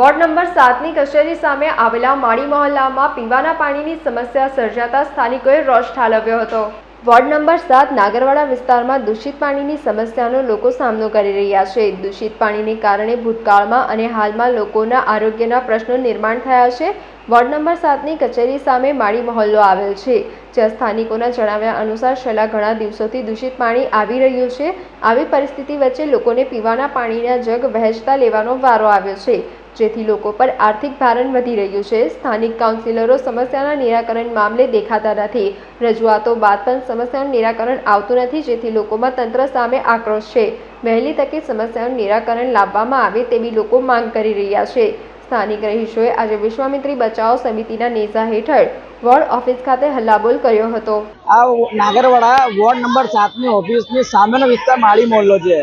Ward number સાતની કચેરી સામે આવેલા માળી મહોલ્લામાં પીવાના પાણીની સમસ્યા સર્જાતા સ્થાનિકોએ રોષ ઠાલવ્યો હતો. વોર્ડ નંબર સાત નાગરવાડા વિસ્તારમાં દૂષિત પાણીની સમસ્યાનો લોકો સામનો કરી રહ્યા છે. દૂષિત પાણીને કારણે ભૂતકાળમાં અને હાલમાં લોકોના આરોગ્યના પ્રશ્નો નિર્માણ થયા છે. વોર્ડ નંબર સાતની કચેરી સામે માળી મહોલ્લો આવેલ છે, જ્યાં સ્થાનિકોના જણાવ્યા અનુસાર છેલ્લા ઘણા દિવસોથી દૂષિત પાણી આવી રહ્યું છે. આવી પરિસ્થિતિ વચ્ચે લોકોને પીવાના પાણીના જગ વહેંચતા લેવાનો વારો આવ્યો છે. જેથી લોકો પર આર્થિક ભારણ વધી રહ્યું છે. સ્થાનિક કાઉન્સિલરો સમસ્યાના નિરાકરણ મામલે દેખાતા નથી. રજૂઆતો બાદ પણ સમસ્યાનું નિરાકરણ આવતું નથી, જેથી લોકોમાં તંત્ર સામે આક્રોશ છે. વહેલી તકે સમસ્યાનું નિરાકરણ લાવવામાં આવે તેવી લોકો માંગ કરી રહ્યા છે. સ્થાનિક રહીશોએ આજે વિશ્વામિત્રી બચાવ સમિતિના નેજા હેઠળ વોર્ડ ઓફિસ ખાતે હલ્લાબોલ કર્યો હતો. આ નાગરવાડા વોર્ડ નંબર સાતની ઓફિસની સામેનો વિસ્તાર માળી મોહલ્લો છે.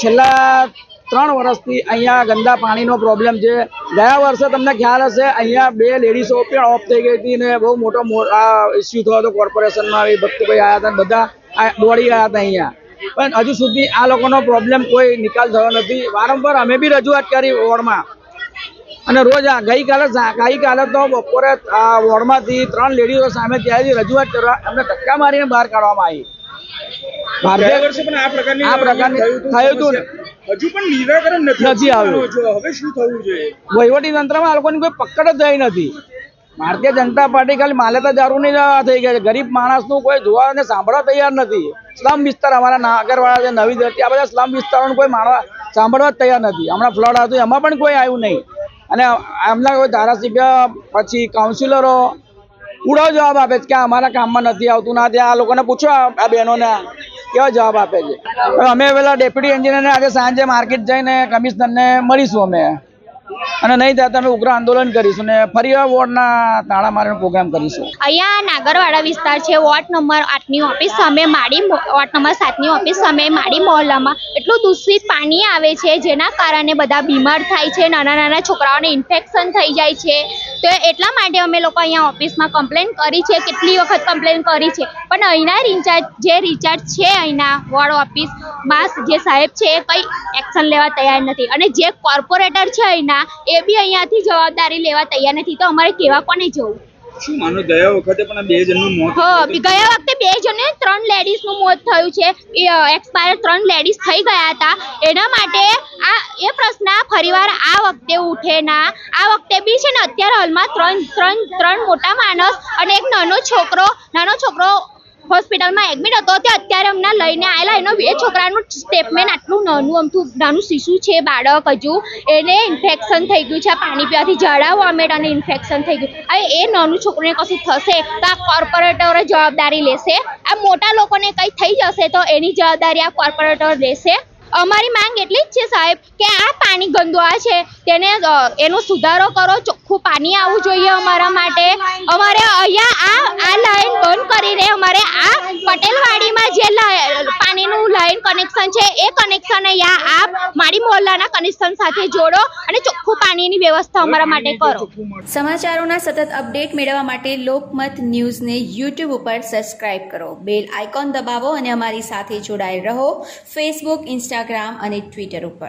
છેલ્લા ત્રણ વર્ષથી અહીંયા ગંદા પાણીનો પ્રોબ્લેમ છે. ગયા વર્ષે તમને ખ્યાલ હશે અહીંયા બે લેડીઝો પણ ઓફ થઈ ગઈ હતી ને બહુ મોટો ઇસ્યુ થયો હતો કોર્પોરેશનમાં એ ભક્તભાઈ આવ્યા હતા બધા દોડી ગયા હતા અહીંયા. પણ હજુ સુધી આ લોકોનો પ્રોબ્લેમ કોઈ નિકાલ થયો નથી. વારંવાર અમે બી રજૂઆત કરી વોર્ડમાં. અને રોજ આ ગઈકાલે ગઈકાલે તો બપોરે આ વોર્ડમાંથી ત્રણ લેડીઝો સામે ત્યાંથી રજૂઆત કરવા એમને ધક્કા મારીને બહાર કાઢવામાં આવી. આ પ્રકારની થયું હતું ને. હજુ પણ નિરાકરણ નથી આવ્યું. શું માનો છો? હવે શું થવું જોઈએ? વહીવટી તંત્રમાં આ લોકોની કોઈ પકડ જ થઈ નથી. ભારતીય જનતા પાર્ટી ખાલી માલેતા દારૂની થઈ ગયા છે. ગરીબ માણસનું કોઈ જોવા અને સાંભળવા તૈયાર નથી. સ્લમ વિસ્તાર અમારા નાગરવાળા છે નવી દ્રષ્ટિ આ બધા સ્લમ વિસ્તારોને કોઈ માણવા સાંભળવા જ તૈયાર નથી. હમણાં ફ્લડ હતું એમાં પણ કોઈ આવ્યું નહીં. અને એમના કોઈ ધારાસભ્ય પછી કાઉન્સિલરો ઉડો જવાબ આપે છે કે અમારા કામમાં નથી આવતું. ના ત્યાં આ લોકોને પૂછો આ આ બહેનોને. કેવા જવાબ આપે છે? અમે પેલા ડેપ્યુટી એન્જિનિયરને આજે સાંજે માર્કેટ જઈને કમિશનરને મળીશું અમે. અને નહીં થાય અમે ઉગ્ર આંદોલન કરીશું ને ફરી વોર્ડના તાળા મારીનો પ્રોગ્રામ કરીશું. અહીંયા નાગરવાડા વિસ્તાર છે, વોર્ડ નંબર આઠની ઓફિસ સામે માડી વોર્ડ નંબર સાતની ઓફિસ સામે માડી મહોલ્લામાં એટલું દૂષિત પાણી આવે છે, જેના કારણે બધા બીમાર થાય છે, નાના નાના છોકરાઓને ઇન્ફેક્શન થઈ જાય છે. તો એટલા માટે અમે લોકો અહીંયા ઓફિસમાં કમ્પ્લેન કરી છે, કેટલી વખત કમ્પ્લેન કરી છે. પણ અહીંના રિચાર્જ જે રિચાર્જ છે અહીંના વોર્ડ ઓફિસમાં જે સાહેબ છે એ કંઈ એક્શન લેવા તૈયાર નથી. અને જે કોર્પોરેટર છે અહીંના એ બી અહીંયાથી જવાબદારી લેવા તૈયાર નથી. તો અમારે કેવા કોને જવું? શું માનો ગયા વખતે પણ બે જણનું મોત હા ગયા વખતે બે જણને ત્રણ લેડીઝનું મોત થયું છે. એક્સપાયર ત્રણ લેડીઝ થઈ ગયા હતા. એના માટે આ એ પ્રશ્ન ફરીવાર આ વખતે ઉઠે ના. આ વખતે બી છે ને અત્યારે હાલમાં ત્રણ ત્રણ ત્રણ મોટા માણસ અને એક નાનો છોકરો નાનો છોકરો હોસ્પિટલમાં એડમિટ હતો તે અત્યારે અમને લઈને આવેલા એનો એ છોકરાનું સ્ટેટમેન્ટ આટલું નાનું અમથું નાનું શિશુ છે, બાળક હજુ. એને ઇન્ફેક્શન થઈ ગયું છે પાણી પીવાથી ઝાડા વોમેટ અને ઇન્ફેક્શન થઈ ગયું. હવે એ નાનું છોકરાને કશું થશે? તો આ કોર્પોરેટરો જવાબદારી લેશે? આ મોટા લોકોને કંઈ થઈ જશે તો એની જવાબદારી આ કોર્પોરેટર લેશે? અમારી માંગ એટલી જ છે સાહેબ કે આ પાણી ગંદુ આ છે. તેને એનો સુધારો કરો ચોખ્ખું પાણી આવવું જોઈએ અમારા માટે. અમારે અહીંયા આ આ લાઈન બંધ કરીને અમારે આ પટેલવાડીમાં જે પાણીનું લાઈન કનેક્શન છે, એ કનેક્શન અહીંયા આ મારી મોહલ્લાના કનેક્શન સાથે જોડો અને ચોખ્ખું પાણીની વ્યવસ્થા અમારા માટે કરો. સમાચારોના સતત અપડેટ મેળવવા માટે લોકમત ન્યૂઝને યુટ્યુબ ઉપર સબસ્ક્રાઇબ કરો. બેલ આઇકોન દબાવો અને અમારી સાથે જોડાયેલ રહો. ફેસબુક ઇન્સ્ટાગ્રામ અને ટ્વિટર ઉપર.